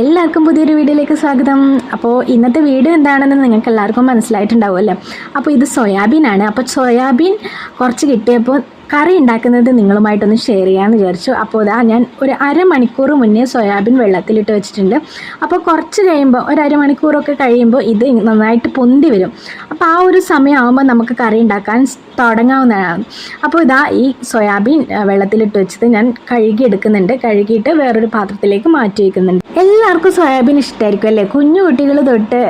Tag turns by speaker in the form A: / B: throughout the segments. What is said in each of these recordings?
A: എല്ലാവർക്കും പുതിയൊരു വീഡിയോയിലേക്ക് സ്വാഗതം. അപ്പോൾ ഇന്നത്തെ വീഡിയോ എന്താണെന്ന് നിങ്ങൾക്ക് എല്ലാവർക്കും മനസ്സിലായിട്ടുണ്ടാവുമല്ലോ. അപ്പോൾ ഇത് സോയാബീൻ ആണ് അപ്പോൾ സോയാബീൻ കുറച്ച് കിട്ടിയപ്പോൾ കറി ഉണ്ടാക്കുന്നത് നിങ്ങളുമായിട്ടൊന്ന് ഷെയർ ചെയ്യാമെന്ന് വിചാരിച്ചു. അപ്പോൾ ഇതാ ഞാൻ ഒരു അരമണിക്കൂർ മുന്നേ സോയാബീൻ വെള്ളത്തിലിട്ട് വെച്ചിട്ടുണ്ട്. അപ്പോൾ കുറച്ച് കഴിയുമ്പോൾ ഒരു അരമണിക്കൂറൊക്കെ കഴിയുമ്പോൾ ഇത് നന്നായിട്ട് പൊന്തി വരും. അപ്പോൾ ആ ഒരു സമയമാകുമ്പോൾ നമുക്ക് കറി ഉണ്ടാക്കാൻ തുടങ്ങാവുന്നതാണ്. അപ്പോൾ ഇതാ ഈ സോയാബീൻ വെള്ളത്തിലിട്ട് വെച്ചത് ഞാൻ കഴുകി എടുക്കുന്നുണ്ട്. കഴുകിയിട്ട് വേറൊരു പാത്രത്തിലേക്ക് മാറ്റി വയ്ക്കുന്നുണ്ട് എല്ലാവർക്കും സോയാബീൻ ഇഷ്ടമായിരിക്കും അല്ലേ? കുഞ്ഞു കുട്ടികൾ തൊട്ട്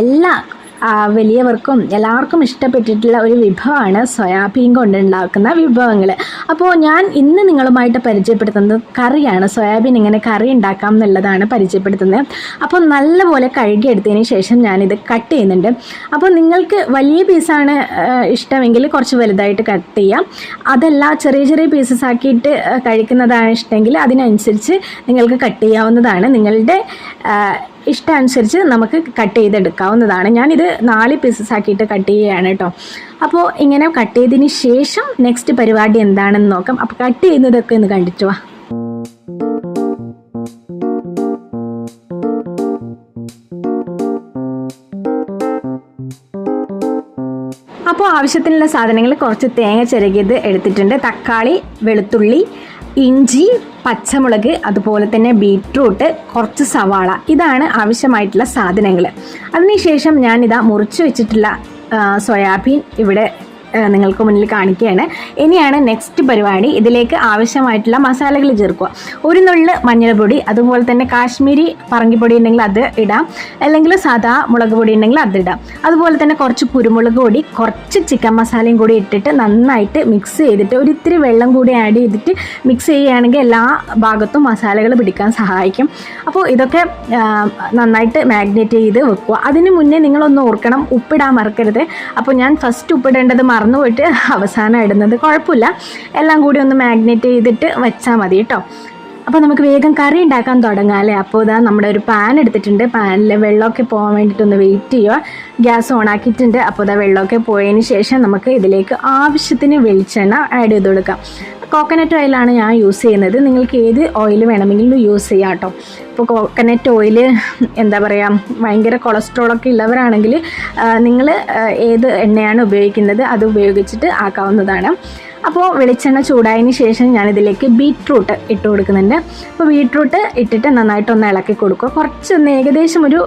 A: എല്ലാ വലിയവർക്കും എല്ലാവർക്കും ഇഷ്ടപ്പെട്ടിട്ടുള്ള ഒരു വിഭവമാണ് സോയാബീൻ കൊണ്ടുണ്ടാക്കുന്ന വിഭവങ്ങൾ അപ്പോൾ ഞാൻ ഇന്ന് നിങ്ങളുമായിട്ട് പരിചയപ്പെടുത്തുന്നത് കറിയാണ്. സോയാബീൻ എങ്ങനെ കറി ഉണ്ടാക്കാം എന്നുള്ളതാണ് പരിചയപ്പെടുത്തുന്നത്. അപ്പോൾ നല്ലപോലെ കഴുകിയെടുത്തതിന് ശേഷം ഞാനിത് കട്ട് ചെയ്യുന്നുണ്ട്. അപ്പോൾ നിങ്ങൾക്ക് വലിയ പീസാണ് ഇഷ്ടമെങ്കിൽ കുറച്ച് വലുതായിട്ട് കട്ട് ചെയ്യാം. അതല്ല ചെറിയ ചെറിയ പീസസ് ആക്കിയിട്ട് കഴിക്കുന്നതാണ് ഇഷ്ടമെങ്കിൽ അതിനനുസരിച്ച് നിങ്ങൾക്ക് കട്ട് ചെയ്യാവുന്നതാണ് നിങ്ങളുടെ ഇഷ്ടമനുസരിച്ച് നമുക്ക് കട്ട് ചെയ്തെടുക്കാവുന്നതാണ്. ഞാനിത് നാല് പീസസ് ആക്കിയിട്ട് കട്ട് ചെയ്യുകയാണ് കേട്ടോ അപ്പോൾ ഇങ്ങനെ കട്ട് ചെയ്തതിന് ശേഷം നെക്സ്റ്റ് പരിപാടി എന്താണെന്ന് നോക്കാം. അപ്പോൾ കട്ട് ചെയ്യുന്നതൊക്കെ ഒന്ന് കണ്ടിച്ചു വാ. അപ്പോൾ ആവശ്യത്തിനുള്ള സാധനങ്ങൾ കുറച്ച് തേങ്ങ ചിരകിയത് എടുത്തിട്ടുണ്ട്. തക്കാളി വെളുത്തുള്ളി ഇഞ്ചി പച്ചമുളക് അതുപോലെ തന്നെ ബീട്രൂട്ട് കുറച്ച് സവാള ഇതാണ് ആവശ്യമായിട്ടുള്ള സാധനങ്ങൾ അതിനുശേഷം ഞാനിതാ മുറിച്ച് വെച്ചിട്ടുള്ള സോയാബീൻ ഇവിടെ നിങ്ങൾക്ക് മുന്നിൽ കാണിക്കുകയാണ്. ഇനിയാണ് നെക്സ്റ്റ് പരിപാടി. ഇതിലേക്ക് ആവശ്യമായിട്ടുള്ള മസാലകൾ ചേർക്കുക. ഒരു നുള്ള് മഞ്ഞൾപ്പൊടി അതുപോലെ തന്നെ കാശ്മീരി പറങ്കിപ്പൊടി ഉണ്ടെങ്കിൽ അത് ഇടാം. അല്ലെങ്കിൽ സാധാ മുളക് പൊടി ഉണ്ടെങ്കിൽ അത് ഇടാം. അതുപോലെ തന്നെ കുറച്ച് കുരുമുളക് പൊടി കുറച്ച് ചിക്കൻ മസാലയും കൂടി ഇട്ടിട്ട് നന്നായിട്ട് മിക്സ് ചെയ്തിട്ട് ഒരു ഇത്തിരി വെള്ളം കൂടി ആഡ് ചെയ്തിട്ട് മിക്സ് ചെയ്യുകയാണെങ്കിൽ എല്ലാ ഭാഗത്തും മസാലകൾ പിടിക്കാൻ സഹായിക്കും. അപ്പോൾ ഇതൊക്കെ നന്നായിട്ട് മാഗ്നേറ്റ് ചെയ്ത് വെക്കുക. അതിന് മുന്നേ നിങ്ങളൊന്ന് ഓർക്കണം ഉപ്പിടാൻ മറക്കരുത്. അപ്പോൾ ഞാൻ ഫസ്റ്റ് ഉപ്പിടേണ്ടത് പോയിട്ട് അവസാനം ഇടുന്നത് കുഴപ്പമില്ല. എല്ലാം കൂടി ഒന്ന് മാഗ്നേറ്റ് ചെയ്തിട്ട് വെച്ചാൽ മതി കേട്ടോ. അപ്പോൾ നമുക്ക് വേഗം കറി ഉണ്ടാക്കാൻ തുടങ്ങാം അല്ലേ? അപ്പോൾ ഇതാ നമ്മുടെ ഒരു പാൻ എടുത്തിട്ടുണ്ട്. പാനിൽ വെള്ളമൊക്കെ പോകാൻ വേണ്ടിയിട്ടൊന്ന് വെയിറ്റ് ചെയ്യുക. ഗ്യാസ് ഓൺ ആക്കിയിട്ടുണ്ട്. അപ്പോൾ ഇതാ വെള്ളമൊക്കെ പോയതിന് ശേഷം നമുക്ക് ഇതിലേക്ക് ആവശ്യത്തിന് വെളിച്ചെണ്ണ ആഡ് ചെയ്ത് കൊടുക്കാം. കോക്കനട്ട് ഓയിലാണ് ഞാൻ യൂസ് ചെയ്യുന്നത്. നിങ്ങൾക്ക് ഏത് ഓയിൽ വേണമെങ്കിലും യൂസ് ചെയ്യാം കേട്ടോ ഇപ്പോൾ കോക്കനട്ട് ഓയിൽ എന്താ പറയുക ഭയങ്കര കൊളസ്ട്രോളൊക്കെ ഉള്ളവരാണെങ്കിൽ നിങ്ങൾ ഏത് എണ്ണയാണ് ഉപയോഗിക്കുന്നത് അത് ഉപയോഗിച്ചിട്ട് ആക്കാവുന്നതാണ്. അപ്പോൾ വെളിച്ചെണ്ണ ചൂടായതിന് ശേഷം ഞാനിതിലേക്ക് ബീട്രൂട്ട് ഇട്ട് കൊടുക്കുന്നുണ്ട്. അപ്പോൾ ബീട്രൂട്ട് ഇട്ടിട്ട് നന്നായിട്ടൊന്ന് ഇളക്കി കൊടുക്കുക. കുറച്ചൊന്ന് ഏകദേശം ഒരു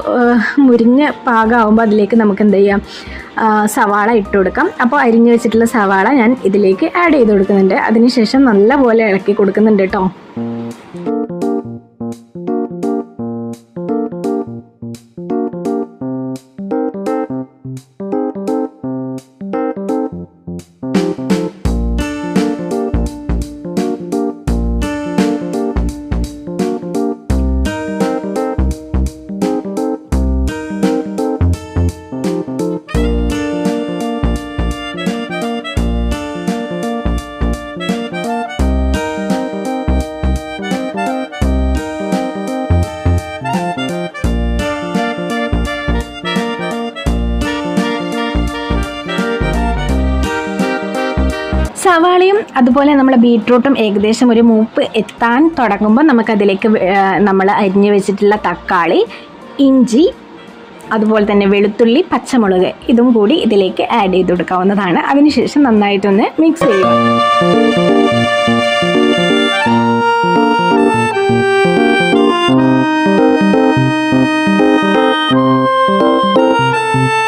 A: മുരിഞ്ഞ പാകമാകുമ്പോൾ അതിലേക്ക് നമുക്ക് എന്ത് ചെയ്യാം? സവാള ഇട്ട് കൊടുക്കാം. അപ്പോൾ അരിഞ്ഞു വെച്ചിട്ടുള്ള സവാള ഞാൻ ഇതിലേക്ക് ആഡ് ചെയ്ത് കൊടുക്കുന്നുണ്ട്. അതിനുശേഷം നല്ലപോലെ ഇളക്കി കൊടുക്കുന്നുണ്ട് കേട്ടോ. തക്കാളിയും അതുപോലെ നമ്മൾ ബീട്രൂട്ടും ഏകദേശം ഒരു മൂപ്പ് എത്താൻ തുടങ്ങുമ്പോൾ നമുക്കതിലേക്ക് നമ്മൾ അരിഞ്ഞു വെച്ചിട്ടുള്ള തക്കാളി ഇഞ്ചി അതുപോലെ തന്നെ വെളുത്തുള്ളി പച്ചമുളക് ഇതും കൂടി ഇതിലേക്ക് ആഡ് ചെയ്ത് കൊടുക്കാവുന്നതാണ് അതിനുശേഷം നന്നായിട്ടൊന്ന് മിക്സ് ചെയ്യുക Thank you.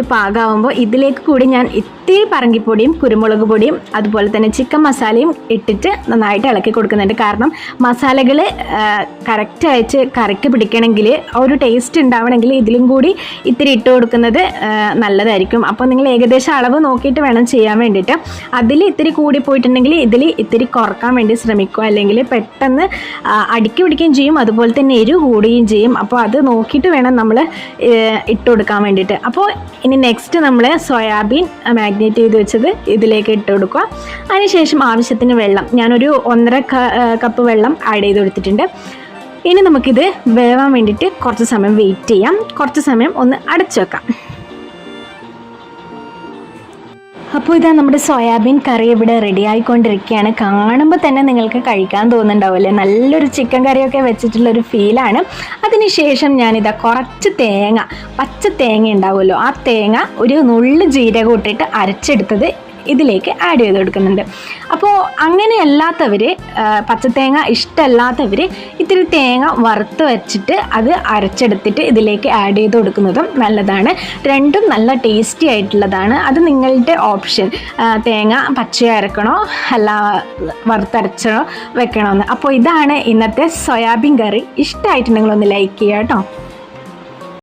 A: ഒരു പാകമാകുമ്പോൾ ഇതിലേക്ക് കൂടി ഞാൻ ഇത്തിരി പറങ്കിപ്പൊടിയും കുരുമുളക് പൊടിയും അതുപോലെ തന്നെ ചിക്കൻ മസാലയും ഇട്ടിട്ട് നന്നായിട്ട് ഇളക്കി കൊടുക്കുന്നുണ്ട്. കാരണം മസാലകൾ കറക്റ്റ് അയച്ച് കറിക്ക് പിടിക്കണമെങ്കിൽ ഒരു ടേസ്റ്റ് ഉണ്ടാവണമെങ്കിൽ ഇതിലും കൂടി ഇത്തിരി ഇട്ട് കൊടുക്കുന്നത് നല്ലതായിരിക്കും. അപ്പോൾ നിങ്ങൾ ഏകദേശം അളവ് നോക്കിയിട്ട് വേണം ചെയ്യാൻ വേണ്ടിയിട്ട്. അതിൽ ഇത്തിരി കൂടി പോയിട്ടുണ്ടെങ്കിൽ ഇതിൽ ഇത്തിരി കുറയ്ക്കാൻ വേണ്ടി ശ്രമിക്കുക. അല്ലെങ്കിൽ പെട്ടെന്ന് അടുക്കി പിടിക്കുകയും ചെയ്യും. അതുപോലെ തന്നെ എരിവ് കൂടുകയും ചെയ്യും. അപ്പോൾ അത് നോക്കിയിട്ട് വേണം നമ്മൾ ഇട്ട് കൊടുക്കാൻ വേണ്ടിയിട്ട്. അപ്പോൾ ഇനി നെക്സ്റ്റ് നമ്മൾ സോയാബീൻ മാഗ്നേറ്റ് ചെയ്ത് വെച്ചത് ഇതിലേക്ക് ഇട്ട് കൊടുക്കുക. അതിനുശേഷം ആവശ്യത്തിന് വെള്ളം ഞാനൊരു ഒന്നര കപ്പ് വെള്ളം ആഡ് ചെയ്ത് കൊടുത്തിട്ടുണ്ട്. ഇനി നമുക്കിത് വേവാൻ വേണ്ടിയിട്ട് കുറച്ച് സമയം വെയിറ്റ് ചെയ്യാം. കുറച്ച് സമയം ഒന്ന് അടച്ചു വെക്കാം. അപ്പോൾ ഇതാ നമ്മുടെ സോയാബീൻ കറി ഇവിടെ റെഡി ആയിക്കൊണ്ടിരിക്കുകയാണ്. കാണുമ്പോൾ തന്നെ നിങ്ങൾക്ക് കഴിക്കാൻ തോന്നുന്നുണ്ടാവില്ലേ നല്ലൊരു ചിക്കൻ കറിയൊക്കെ വെച്ചിട്ടുള്ളൊരു ഫീലാണ് അതിനുശേഷം ഞാനിതാ കുറച്ച് തേങ്ങ പച്ച തേങ്ങ ഉണ്ടാവുമല്ലോ ആ തേങ്ങ ഒരു നുള്ളു ജീരകം ഇട്ടിട്ട് അരച്ചെടുത്തത് ഇതിലേക്ക് ആഡ് ചെയ്ത് കൊടുക്കുന്നുണ്ട്. അപ്പോൾ അങ്ങനെയല്ലാത്തവർ പച്ചത്തേങ്ങ ഇഷ്ടമല്ലാത്തവർ ഇത്തിരി തേങ്ങ വറുത്ത് വെച്ചിട്ട് അത് അരച്ചെടുത്തിട്ട് ഇതിലേക്ക് ആഡ് ചെയ്ത് കൊടുക്കുന്നതും നല്ലതാണ്. രണ്ടും നല്ല ടേസ്റ്റി ആയിട്ടുള്ളതാണ്. അത് നിങ്ങളുടെ ഓപ്ഷൻ തേങ്ങ പച്ച അരക്കണോ? അല്ല വറുത്തരച്ചോ? വെക്കണമെന്ന് അപ്പോൾ ഇതാണ് ഇന്നത്തെ സോയാബീൻ കറി. ഇഷ്ടമായിട്ടുണ്ടെങ്കിൽ ഒന്ന് ലൈക്ക് ചെയ്യുക കേട്ടോ.